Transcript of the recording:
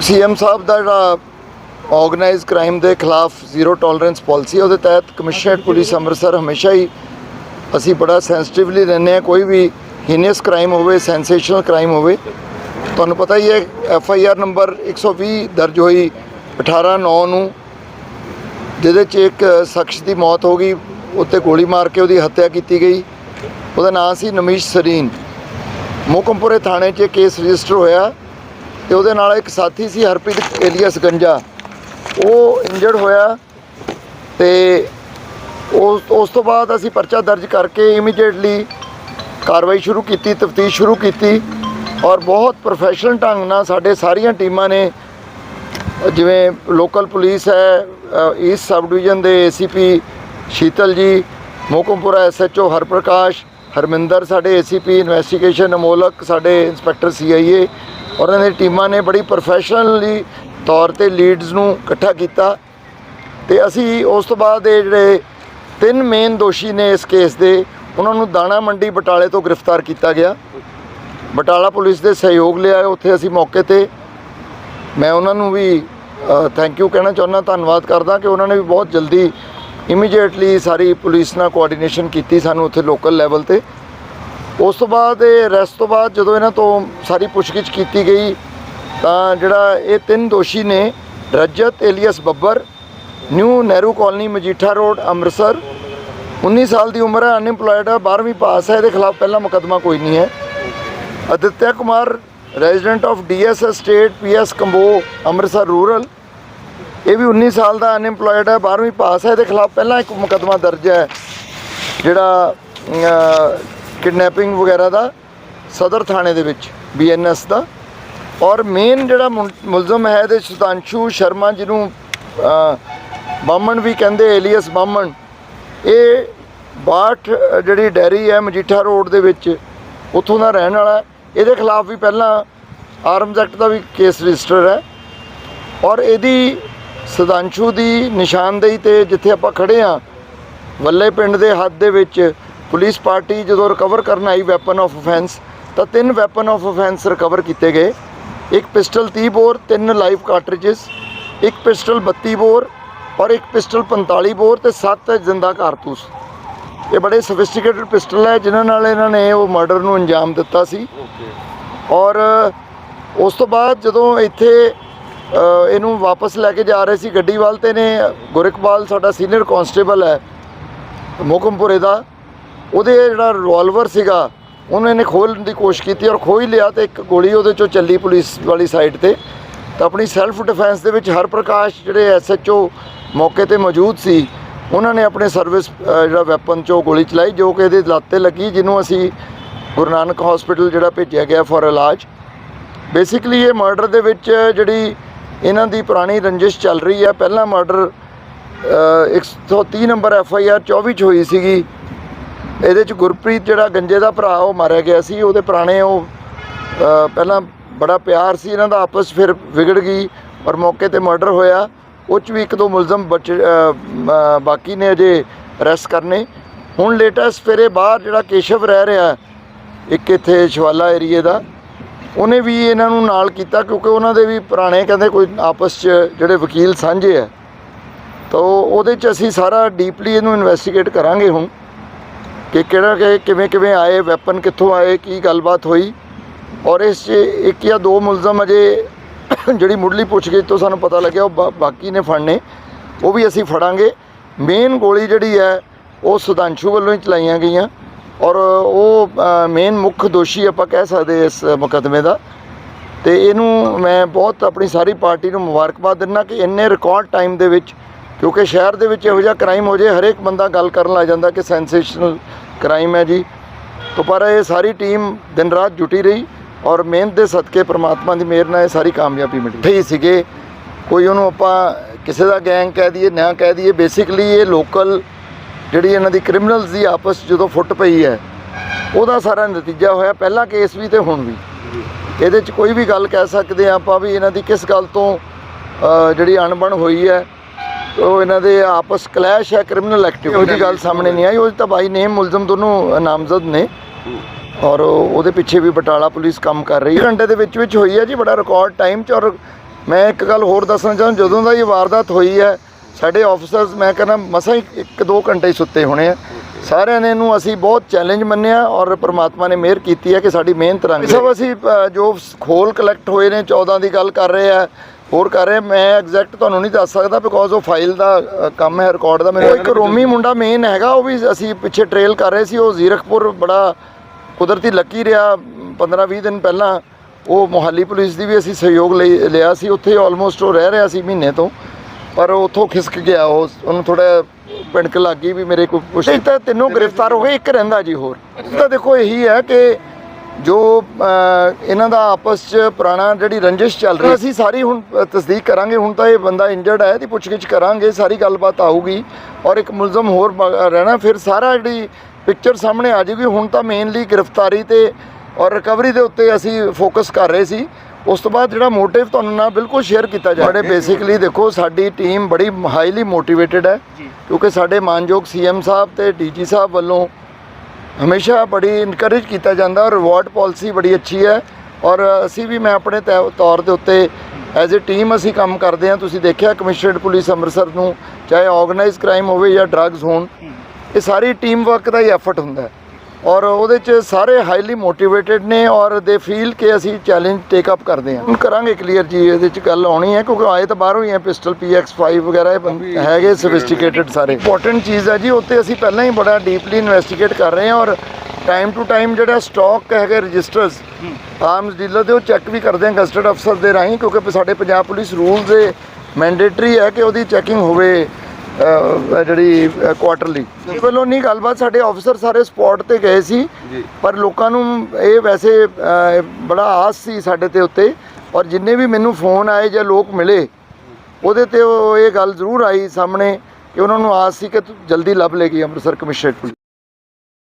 CM ਸਾਹਿਬ ਦਾ ਜਿਹੜਾ organise crime ਦੇ ਖਿਲਾਫ ਜ਼ੀਰੋ ਟੋਲਰੈਂਸ ਪਾਲਿਸੀ ਉਹਦੇ ਤਹਿਤ ਕਮਿਸ਼ਨਰੇਟ ਪੁਲਿਸ ਅੰਮ੍ਰਿਤਸਰ ਹਮੇਸ਼ਾ ਹੀ ਅਸੀਂ ਬੜਾ ਸੈਂਸਿਟਿਵਲੀ ਰਹਿੰਦੇ ਹਾਂ, ਕੋਈ ਵੀ ਹੀਨੀਅਸ ਕ੍ਰਾਈਮ ਹੋਵੇ ਸੈਂਸੇਸ਼ਨਲ ਕ੍ਰਾਈਮ ਹੋਵੇ। ਤੁਹਾਨੂੰ ਪਤਾ ਹੀ ਹੈ, ਐਫ ਆਈ ਆਰ ਨੰਬਰ 120 ਦਰਜ ਹੋਈ 18 9 ਨੂੰ, ਜਿਹਦੇ 'ਚ ਇੱਕ ਸ਼ਖਸ ਦੀ ਮੌਤ ਹੋ ਗਈ, ਉੱਤੇ ਗੋਲੀ ਮਾਰ ਕੇ ਉਹਦੀ ਹੱਤਿਆ ਕੀਤੀ ਗਈ। ਉਹਦਾ ਨਾਮ ਸੀ ਨਮੀਸ਼ ਸਰੀਨ। ਮੋਕਮਪੁਰੇ ਥਾਣੇ 'ਚ ਕੇਸ ਰਜਿਸਟਰ ਹੋਇਆ। ਤੇ ਉਹਦੇ ਨਾਲ ਇੱਕ ਸਾਥੀ ਸੀ ਹਰਪ੍ਰੀਤ ਏਲੀਆ ਗੰਜਾ। ਉਹ ਇੰਜਰਡ ਹੋਇਆ ਤੇ ਉਸ ਉਸ ਤੋਂ ਬਾਅਦ ਅਸੀਂ ਪਰਚਾ ਦਰਜ ਕਰਕੇ ਇਮੀਡੀਏਟਲੀ ਕਾਰਵਾਈ ਸ਼ੁਰੂ ਕੀਤੀ, ਤਫਤੀਸ਼ ਸ਼ੁਰੂ ਕੀਤੀ ਔਰ ਬਹੁਤ ਪ੍ਰੋਫੈਸ਼ਨਲ ਢੰਗ ਨਾਲ ਸਾਡੇ ਸਾਰੀਆਂ ਟੀਮਾਂ ਨੇ, ਜਿਵੇਂ ਲੋਕਲ ਪੁਲਿਸ ਹੈ ਈਸਟ ਸਬ ਡਿਵੀਜ਼ਨ ਦੇ ਏਸੀਪੀ ਸ਼ੀਤਲ ਜੀ, ਮੋਕਮਪੁਰਾ ਐਸਐਚਓ ਹਰਪ੍ਰਕਾਸ਼, ਹਰਮਿੰਦਰ ਸਾਡੇ ਏਸੀਪੀ ਇਨਵੈਸਟੀਗੇਸ਼ਨ ਅਮੋਲਕ, ਸਾਡੇ ਇੰਸਪੈਕਟਰ ਸੀਆਈਏ ਔਰ ਇਹਨਾਂ ਦੀ ਟੀਮਾਂ ਨੇ ਬੜੀ ਪ੍ਰੋਫੈਸ਼ਨਲੀ ਤੌਰ ਤੇ ਲੀਡਸ ਨੂੰ ਇਕੱਠਾ ਕੀਤਾ ਤੇ ਅਸੀਂ ਉਸ ਤੋਂ ਬਾਅਦ ਇਹ ਜਿਹੜੇ ਤਿੰਨ ਮੇਨ ਦੋਸ਼ੀ ਨੇ ਇਸ ਕੇਸ ਦੇ, ਉਹਨਾਂ ਨੂੰ ਦਾਣਾ ਮੰਡੀ ਬਟਾਲੇ ਤੋਂ ਗ੍ਰਿਫਤਾਰ ਕੀਤਾ ਗਿਆ। ਬਟਾਲਾ ਪੁਲਿਸ ਦੇ ਸਹਿਯੋਗ ਲਿਆ ਉੱਥੇ ਅਸੀਂ ਮੌਕੇ ਤੇ ਮੈਂ ਉਹਨਾਂ ਨੂੰ ਵੀ ਥੈਂਕ ਯੂ ਕਹਿਣਾ ਚਾਹੁੰਦਾ, ਧੰਨਵਾਦ ਕਰਦਾ ਕਿ ਉਹਨਾਂ ਨੇ ਵੀ ਬਹੁਤ ਜਲਦੀ ਇਮੀਡੀਏਟਲੀ ਸਾਰੀ ਪੁਲਿਸ ਨਾਲ ਕੋਆਰਡੀਨੇਸ਼ਨ ਕੀਤੀ ਸਾਨੂੰ ਉੱਥੇ ਲੋਕਲ ਲੈਵਲ ਤੇ। ਉਸ ਤੋਂ ਬਾਅਦ ਇਹ ਅਰੈਸਟ ਤੋਂ ਬਾਅਦ ਜਦੋਂ ਇਹਨਾਂ ਤੋਂ ਸਾਰੀ ਪੁੱਛਗਿੱਛ ਕੀਤੀ ਗਈ, ਤਾਂ ਜਿਹੜਾ ਇਹ ਤਿੰਨ ਦੋਸ਼ੀ ਨੇ, Rajat alias Babbar, new Nehru colony Majitha road, Amritsar 19 ਸਾਲ ਦੀ ਉਮਰ ਹੈ, ਅਨਇੰਪਲੋਇਡ ਹੈ 12ਵੀਂ ਪਾਸ ਹੈ, ਇਹਦੇ ਖਿਲਾਫ ਪਹਿਲਾ ਮੁਕੱਦਮਾ ਕੋਈ ਨਹੀਂ ਹੈ। Aditya Kumar, resident of DS state, PS Kambo, Amritsar rural, ਇਹ ਵੀ 19 ਸਾਲ ਦਾ ਅਨਇੰਪਲੋਇਡ ਹੈ 12ਵੀਂ ਪਾਸ ਹੈ, ਇਹਦੇ ਖਿਲਾਫ ਪਹਿਲਾਂ ਇੱਕ ਮੁਕੱਦਮਾ ਦਰਜ ਹੈ, ਜਿਹੜਾ ਕਿਡਨੈਪਿੰਗ ਵਗੈਰਾ ਦਾ ਸਦਰ ਥਾਣੇ ਦੇ ਵਿੱਚ ਬੀਐਨਐਸ ਦਾ। ਔਰ ਮੇਨ ਜਿਹੜਾ ਮੁਲ- ਮੁਲਜ਼ਮ ਹੈ ਇਹਦੇ 'ਚ ਸੁਤਾਂਸ਼ੂ ਸ਼ਰਮਾ ਜਿਹਨੂੰ ਅ, ਬਾਮਣ ਵੀ ਕਹਿੰਦੇ ਏਲੀਅਸ ਬਾਮਣ ਇਹ ਬਾਠ ਜਿਹੜੀ ਡੈਰੀ ਹੈ ਮਜੀਠਾ ਰੋਡ ਦੇ ਵਿੱਚ ਉੱਥੋਂ ਦਾ ਰਹਿਣ ਵਾਲਾ ਇਹਦੇ ਖਿਲਾਫ ਵੀ ਪਹਿਲਾਂ ਆਰਮਜ਼ ਐਕਟ ਦਾ ਵੀ ਕੇਸ ਰਜਿਸਟਰ ਹੈ। ਔਰ ਇਹਦੀ ਸੁਦਾਂਸ਼ੂ ਦੀ ਨਿਸ਼ਾਨਦੇਹੀ ਤੇ ਜਿੱਥੇ ਆਪਾਂ ਖੜੇ ਆ ਵੱਲੇ ਪਿੰਡ ਦੇ ਹੱਦ ਦੇ ਵਿੱਚ ਪੁਲਿਸ ਪਾਰਟੀ ਜਦੋਂ ਰਿਕਵਰ ਕਰਨ ਆਈ ਵੈਪਨ ਆਫ ਅਫੈਂਸ ਤਾਂ ਤਿੰਨ ਵੈਪਨ ਆਫ ਅਫੈਂਸ ਰਿਕਵਰ ਕੀਤੇ ਗਏ। ਇੱਕ ਪਿਸਟਲ 30 ਬੋਰ, ਤਿੰਨ ਲਾਈਵ ਕਾਰਟ੍ਰਿਜਸ ਇੱਕ ਪਿਸਟਲ 32 ਬੋਰ ਔਰ ਇੱਕ ਪਿਸਟਲ 45 ਬੋਰ ਤੇ ਸੱਤ ਜ਼ਿੰਦਾ ਕਾਰਤੂਸ। ਇਹ ਬੜੇ ਸੋਫਿਸਟੀਕੇਟਡ ਪਿਸਟਲ ਹੈ, ਜਿਨ੍ਹਾਂ ਨਾਲ ਇਹਨਾਂ ਨੇ ਉਹ ਮਰਡਰ ਨੂੰ ਅੰਜਾਮ ਦਿੱਤਾ ਸੀ। ਔਰ ਉਸ ਤੋਂ ਬਾਅਦ ਜਦੋਂ ਇੱਥੇ ਇਹਨੂੰ ਵਾਪਸ ਲੈ ਕੇ ਜਾ ਰਹੇ ਸੀ ਗੱਡੀ ਵੱਲ ਤੇ ਨੇ ਗੁਰਿਕਪਾਲ ਸਾਡਾ ਸੀਨੀਅਰ ਕਾਂਸਟੇਬਲ ਹੈ, ਮੋਕਮਪੁਰੇ ਦਾ ਉਹਦੇ ਜਿਹੜਾ ਰਿਵਾਲਵਰ ਸੀਗਾ, ਉਹਨੇ ਨੇ ਖੋਲ੍ਹਣ ਦੀ ਕੋਸ਼ਿਸ਼ ਕੀਤੀ ਔਰ ਖੋਹ ਹੀ ਲਿਆ ਤੇ ਇੱਕ ਗੋਲੀ ਉਹਦੇ ਚੋਂ ਚੱਲੀ ਪੁਲਿਸ ਵਾਲੀ ਸਾਈਡ ਤੇ। ਤਾਂ ਆਪਣੀ ਸੈਲਫ ਡਿਫੈਂਸ ਦੇ ਵਿੱਚ ਹਰ ਪ੍ਰਕਾਸ਼ ਜਿਹੜੇ ਐਸਐਚਓ ਮੌਕੇ ਤੇ ਮੌਜੂਦ ਸੀ, ਉਹਨਾਂ ਨੇ ਆਪਣੇ ਸਰਵਿਸ ਜਿਹੜਾ ਵੈਪਨ ਚੋਂ ਗੋਲੀ ਚਲਾਈ, ਜੋ ਕਿ ਇਹਦੇ ਲੱਤ ਤੇ ਲੱਗੀ, ਜਿਹਨੂੰ ਅਸੀਂ ਗੁਰੂ ਨਾਨਕ ਹਸਪੀਟਲ ਜਿਹੜਾ ਭੇਜਿਆ ਗਿਆ ਫॉर ਇਲਾਜ। ਬੇਸਿਕਲੀ ਇਹ ਮਰਡਰ ਦੇ ਵਿੱਚ ਜਿਹੜੀ ਇਹਨਾਂ ਦੀ ਪੁਰਾਣੀ ਰੰਜਿਸ਼ ਚੱਲ ਰਹੀ ਹੈ, ਪਹਿਲਾ murder 130 number F I R 24 ਚ ਹੋਈ ਸੀਗੀ। ਇਹਦੇ ਚ ਗੁਰਪ੍ਰੀਤ ਜਿਹੜਾ ਗੰਜੇ ਦਾ ਭਰਾ, ਉਹ ਮਾਰਿਆ ਗਿਆ ਸੀ। ਉਹਦੇ ਪੁਰਾਣੇ ਉਹ ਪਹਿਲਾਂ ਬੜਾ ਪਿਆਰ ਸੀ ਇਹਨਾਂ ਦਾ, ਆਪਸ ਫਿਰ ਵਿਗੜ ਗਈ ਔਰ ਮੌਕੇ ਤੇ ਮਰਡਰ ਹੋਇਆ। ਉਹ 'ਚ ਵੀ ਇੱਕ ਦੋ ਮੁਲਜ਼ਮ ਬਚ ਬਾਕੀ ਨੇ ਅਜੇ ਅਰੈਸਟ ਕਰਨੇ। ਹੁਣ ਲੇਟੈਸਟ ਫਿਰ ਇਹ ਬਾਹਰ ਜਿਹੜਾ ਕੇਸ਼ਵ ਰਹਿ ਰਿਹਾ, ਇੱਕ ਇੱਥੇ ਸ਼ਵਾਲਾ ਏਰੀਏ ਦਾ, ਉਹਨੇ ਵੀ ਇਹਨਾਂ ਨੂੰ ਨਾਲ ਕੀਤਾ ਕਿਉਂਕਿ ਉਹਨਾਂ ਦੇ ਵੀ ਪੁਰਾਣੇ ਕਹਿੰਦੇ ਕੋਈ ਆਪਸ 'ਚ ਜਿਹੜੇ ਵਕੀਲ ਸਾਂਝੇ ਆ। ਤਾਂ ਉਹਦੇ 'ਚ ਅਸੀਂ ਸਾਰਾ ਡੀਪਲੀ ਇਹਨੂੰ ਇਨਵੈਸਟੀਗੇਟ ਕਰਾਂਗੇ ਹੁਣ। ਕਿ ਕਿਹੜਾ ਕਿ ਕਿਵੇਂ ਕਿਵੇਂ ਆਏ ਵੈਪਨ ਕਿੱਥੋਂ ਆਏ, ਕੀ ਗੱਲਬਾਤ ਹੋਈ? ਔਰ ਇਸ 'ਚ ਇੱਕ ਜਾਂ ਦੋ ਮੁਲਜ਼ਮ ਅਜੇ ਜਿਹੜੀ ਮੁੱਢਲੀ ਪੁੱਛਗਿੱਛ ਤੋਂ ਸਾਨੂੰ ਪਤਾ ਲੱਗਿਆ, ਉਹ ਬਾਕੀ ਨੇ ਫੜਨੇ। ਉਹ ਵੀ ਅਸੀਂ ਫੜਾਂਗੇ। ਮੇਨ ਗੋਲੀ ਜਿਹੜੀ ਹੈ, ਉਹ ਸੁਦਾਂਸ਼ੂ ਵੱਲੋਂ ਹੀ ਚਲਾਈਆਂ ਗਈਆਂ। ਔਰ ਉਹ ਮੇਨ ਮੁੱਖ ਦੋਸ਼ੀ ਆਪਾਂ ਕਹਿ ਸਕਦੇ ਇਸ ਮੁਕੱਦਮੇ ਦਾ। ਤੇ ਇਹਨੂੰ ਮੈਂ ਬਹੁਤ ਆਪਣੀ ਸਾਰੀ ਪਾਰਟੀ ਨੂੰ ਮੁਬਾਰਕਬਾਦ ਦਿੰਦਾ ਕਿ ਇੰਨੇ ਰਿਕਾਰਡ ਟਾਈਮ ਦੇ ਵਿੱਚ ਕਿਉਂਕਿ ਸ਼ਹਿਰ ਦੇ ਵਿੱਚ ਇਹੋ ਜਿਹਾ ਕ੍ਰਾਈਮ ਹੋ ਜੇ ਹਰੇਕ ਬੰਦਾ ਗੱਲ ਕਰਨ ਲੱਗ ਜਾਂਦਾ ਕਿ ਸੈਂਸੇਸ਼ਨਲ ਕ੍ਰਾਈਮ ਹੈ ਜੀ। ਤੋਂ ਪਰ ਇਹ ਸਾਰੀ ਟੀਮ ਦਿਨ ਰਾਤ ਜੁਟੀ ਰਹੀ ਔਰ ਮਿਹਨਤ ਦੇ ਸਦਕੇ ਪ੍ਰਮਾਤਮਾ ਦੀ ਮਿਹਰ ਨਾਲ ਇਹ ਸਾਰੀ ਕਾਮਯਾਬੀ ਮਿਲੀ। ਠੀਕ ਸੀਗੇ। ਕੋਈ ਉਹਨੂੰ ਆਪਾਂ ਕਿਸੇ ਦਾ ਗੈਂਗ ਕਹਿ ਦਈਏ, ਨਾ ਕਹਿ ਦਈਏ ਬੇਸਿਕਲੀ ਇਹ ਲੋਕਲ ਜਿਹੜੀ ਇਹਨਾਂ ਦੀ ਕ੍ਰਿਮੀਨਲਸ ਦੀ ਆਪਸ ਜਦੋਂ ਫੁੱਟ ਪਈ ਹੈ, ਉਹਦਾ ਸਾਰਾ ਨਤੀਜਾ ਹੋਇਆ। ਪਹਿਲਾ ਕੇਸ ਵੀ ਤੇ ਹੁਣ ਵੀ। ਇਹਦੇ 'ਚ ਕੋਈ ਵੀ ਗੱਲ ਕਹਿ ਸਕਦੇ ਆ ਆਪਾਂ ਵੀ ਇਹਨਾਂ ਦੀ ਕਿਸ ਗੱਲ ਤੋਂ ਜਿਹੜੀ ਅਣਬਣ ਹੋਈ ਹੈ ਉਹ ਇਹਨਾਂ ਦੇ ਆਪਸ ਕਲੈਸ਼ ਹੈ ਕ੍ਰਿਮੀਨਲ ਐਕਟਿਵ ਉਹਦੀ ਗੱਲ ਸਾਹਮਣੇ ਨਹੀਂ ਆਈ। ਉਹ ਤਾਂ ਬਾਈ ਨੇਮ ਮੁਲਜ਼ਮ ਦੋਨੋਂ ਨਾਮਜ਼ਦ ਨੇ। ਔਰ ਉਹ- ਉਹਦੇ ਪਿੱਛੇ ਵੀ ਬਟਾਲਾ ਪੁਲਿਸ ਕੰਮ ਕਰ ਰਹੀ ਹੈ। ਘੰਟੇ ਦੇ ਵਿੱਚ ਵਿੱਚ ਹੋਈ ਹੈ ਜੀ ਬੜਾ ਰਿਕਾਰਡ ਟਾਈਮ 'ਚ। ਔਰ ਮੈਂ ਇੱਕ ਗੱਲ ਹੋਰ ਦੱਸਣਾ ਚਾਹੁੰਦਾ ਜਦੋਂ ਦਾ ਇਹ ਵਾਰਦਾਤ ਹੋਈ ਹੈ ਸਾਡੇ ਆਫੀਸਰਸ ਮੈਂ ਕਹਿੰਦਾ ਮਸਾਂ ਹੀ ਇੱਕ ਦੋ ਘੰਟੇ ਹੀ ਸੁੱਤੇ ਹੋਣੇ ਆ। ਸਾਰਿਆਂ ਨੇ ਇਹਨੂੰ ਅਸੀਂ ਬਹੁਤ ਚੈਲੰਜ ਮੰਨਿਆ ਔਰ ਪ੍ਰਮਾਤਮਾ ਨੇ ਮਿਹਰ ਕੀਤੀ ਹੈ ਕਿ ਸਾਡੀ ਮਿਹਨਤ ਰੰਗ ਸਭ ਅਸੀਂ ਜੋ ਖੋਲ ਕਲੈਕਟ ਹੋਏ ਨੇ 14 ਦੀ ਗੱਲ ਕਰ ਰਹੇ ਆ ਹੋਰ ਕਰ ਰਹੇ ਮੈਂ ਐਗਜ਼ੈਕਟ ਤੁਹਾਨੂੰ ਨਹੀਂ ਦੱਸ ਸਕਦਾ ਬਿਕੋਜ਼ ਉਹ ਫਾਈਲ ਦਾ ਅ, ਕੰਮ ਹੈ ਰਿਕਾਰਡ ਦਾ। ਮੈਨੂੰ ਇੱਕ ਰੋਮੀ ਮੁੰਡਾ ਮੇਨ ਹੈਗਾ ਉਹ ਵੀ ਅਸੀਂ ਪਿੱਛੇ ਟ੍ਰੇਲ ਕਰ ਰਹੇ ਸੀ ਉਹ ਜ਼ੀਰਕਪੁਰ ਬੜਾ ਕੁਦਰਤੀ ਲੱਕੀ ਰਿਹਾ 15-20 ਦਿਨ ਪਹਿਲਾਂ। ਉਹ ਮੁਹਾਲੀ ਪੁਲਿਸ ਦੀ ਵੀ ਅਸੀਂ ਸਹਿਯੋਗ ਲਈ ਲਿਆ ਸੀ ਉੱਥੇ ਆਲਮੋਸਟ ਉਹ ਰਹਿ ਰਿਹਾ ਸੀ ਮਹੀਨੇ ਤੋਂ। ਪਰ ਉਹ ਉੱਥੋਂ ਖਿਸਕ ਗਿਆ ਉਹ ਉਹਨੂੰ ਥੋੜਾ ਪਿੰਡਕ ਲੱਗ ਗਈ ਵੀ ਮੇਰੇ ਕੋਈ ਨਹੀਂ ਤਾਂ ਤਿੰਨੋਂ ਗ੍ਰਿਫਤਾਰ ਹੋ ਗਏ ਇੱਕ ਰਹਿੰਦਾ ਜੀ ਹੋਰ। ਤਾਂ ਦੇਖੋ ਇਹੀ ਹੈ ਕਿ ਜੋ ਇਹਨਾਂ ਦਾ ਆਪਸ 'ਚ ਪੁਰਾਣਾ ਜਿਹੜੀ ਰੰਜਿਸ਼ ਚੱਲ ਰਹੀ ਅਸੀਂ ਸਾਰੀ ਹੁਣ ਤਸਦੀਕ ਕਰਾਂਗੇ। ਹੁਣ ਤਾਂ ਇਹ ਬੰਦਾ ਇੰਜਰਡ ਹੈ ਇਹਦੀ ਪੁੱਛਗਿੱਛ ਕਰਾਂਗੇ ਸਾਰੀ ਗੱਲਬਾਤ ਆਊਗੀ ਔਰ ਇੱਕ ਮੁਲਜ਼ਮ ਹੋਰ ਰਹਿਣਾ ਫਿਰ ਸਾਰਾ ਜਿਹੜੀ ਪਿਕਚਰ ਸਾਹਮਣੇ ਆ ਜਾਊਗੀ। ਹੁਣ ਤਾਂ ਮੇਨਲੀ ਗ੍ਰਿਫਤਾਰੀ ਤੇ ਔਰ ਰਿਕਵਰੀ ਦੇ ਉੱਤੇ ਅਸੀਂ ਫੋਕਸ ਕਰ ਰਹੇ ਸੀ। ਉਸ ਤੋਂ ਬਾਅਦ ਜਿਹੜਾ ਮੋਟਿਵ ਤੁਹਾਨੂੰ ਨਾਲ ਬਿਲਕੁਲ ਸ਼ੇਅਰ ਕੀਤਾ ਜਾਵੇ ਸਾਡੇ ਬੇਸਿਕਲੀ ਦੇਖੋ ਸਾਡੀ ਟੀਮ ਬੜੀ ਹਾਈਲੀ ਮੋਟੀਵੇਟਿਡ ਹੈ। ਕਿਉਂਕਿ ਸਾਡੇ ਮਾਨਯੋਗ ਸੀਐਮ ਸਾਹਿਬ ਤੇ ਡੀਜੀ ਸਾਹਿਬ ਵੱਲੋਂ ਹਮੇਸ਼ਾ ਬੜੀ ਇਨਕਰੇਜ ਕੀਤਾ ਜਾਂਦਾ ਔਰ ਰਿਵਾਰਡ ਪਾਲਿਸੀ ਬੜੀ ਅੱਛੀ ਹੈ ਔਰ ਅਸੀਂ ਵੀ ਮੈਂ ਆਪਣੇ ਤੈ- ਤੌਰ ਦੇ ਉੱਤੇ ਐਜ਼ ਅ ਟੀਮ ਅਸੀਂ ਕੰਮ ਕਰਦੇ ਹਾਂ। ਤੁਸੀਂ ਦੇਖਿਆ ਕਮਿਸ਼ਨਰਡ ਪੁਲਿਸ ਅੰਮ੍ਰਿਤਸਰ ਨੂੰ, ਚਾਹੇ ਆਰਗੇਨਾਈਜ਼ ਕ੍ਰਾਈਮ ਹੋਵੇ ਜਾਂ ਡਰੱਗਸ ਹੋਣ, ਇਹ ਸਾਰੀ ਟੀਮ ਵਰਕ ਦਾ ਹੀ ਐਫਰਟ ਹੁੰਦਾ ਹੈ। ਔਰ ਉਹਦੇ ਚ ਸਾਰੇ ਹਾਈਲੀ ਮੋਟੀਵੇਟਿਡ ਨੇ ਔਰ ਦੇ ਫੀਲ ਕਿ ਅਸੀਂ ਚੈਲੰਜ ਟੇਕ ਅਪ ਕਰਦੇ ਹਾਂ। ਹੁਣ ਕਰਾਂਗੇ ਕਲੀਅਰ ਜੀ, ਇਹਦੇ ਚ ਗੱਲ ਆਉਣੀ ਹੈ, ਕਿਉਂਕਿ ਆਏ ਤਾਂ ਬਾਹਰੋਂ ਹੀ ਹੈ, ਪਿਸਟਲ PX5 ਵਗੈਰਾ, ਇਹ ਬੰ- ਹੈਗੇ ਸੋਫਿਸਟੀਕੇਟਡ ਸਾਰੇ। ਇੰਪੋਰਟੈਂਟ ਚੀਜ਼ ਹੈ ਜੀ ਉੱਤੇ ਅਸੀਂ ਪਹਿਲਾਂ ਹੀ ਬੜਾ ਡੀਪਲੀ ਇਨਵੈਸਟੀਗੇਟ ਕਰ ਰਹੇ ਹਾਂ ਔਰ ਟਾਈਮ ਟੂ ਟਾਈਮ ਜਿਹੜਾ ਸਟਾਕ ਹੈਗੇ ਰਜਿਸਟਰਸ ਆਰਮਸ ਡੀਲਰ ਦੇ, ਉਹ ਚੈੱਕ ਵੀ ਕਰਦੇ ਹਾਂ ਗਸਟਡ ਅਫਸਰ ਦੇ ਰਾਹੀਂ, ਕਿਉਂਕਿ ਸਾਡੇ ਪੰਜਾਬ ਪੁਲਿਸ ਰੂਲ ਦੇ ਮੈਂਡੇਟਰੀ ਹੈ ਕਿ ਉਹਦੀ ਚੈਕਿੰਗ ਹੋਵੇ। ਜਿਹੜੀ ਕੁਆਟਰਲੀ ਵੱਲੋਂ ਨਹੀਂ ਗੱਲਬਾਤ ਸਾਡੇ ਆਫੀਸਰ ਸਾਰੇ ਸਪੌਟ ਤੇ ਗਏ ਸੀ। ਪਰ ਲੋਕਾਂ ਨੂੰ ਇਹ ਵੈਸੇ ਬੜਾ ਆਸ ਸੀ ਸਾਡੇ ਤੇ ਉੱਤੇ। ਔਰ ਜਿੰਨੇ ਵੀ ਮੈਨੂੰ ਫੋਨ ਆਏ ਜਾਂ ਲੋਕ ਮਿਲੇ ਉਹਦੇ ਤੇ ਉਹ ਇਹ ਗੱਲ ਜ਼ਰੂਰ ਆਈ ਸਾਹਮਣੇ ਕਿ ਉਹਨਾਂ ਨੂੰ ਆਸ ਸੀ ਕਿ ਜਲਦੀ ਲੱਭ ਲੇਗੀ ਅੰਮ੍ਰਿਤਸਰ ਕਮਿਸ਼ਨਰੇਟ ਪੁਲਿਸ।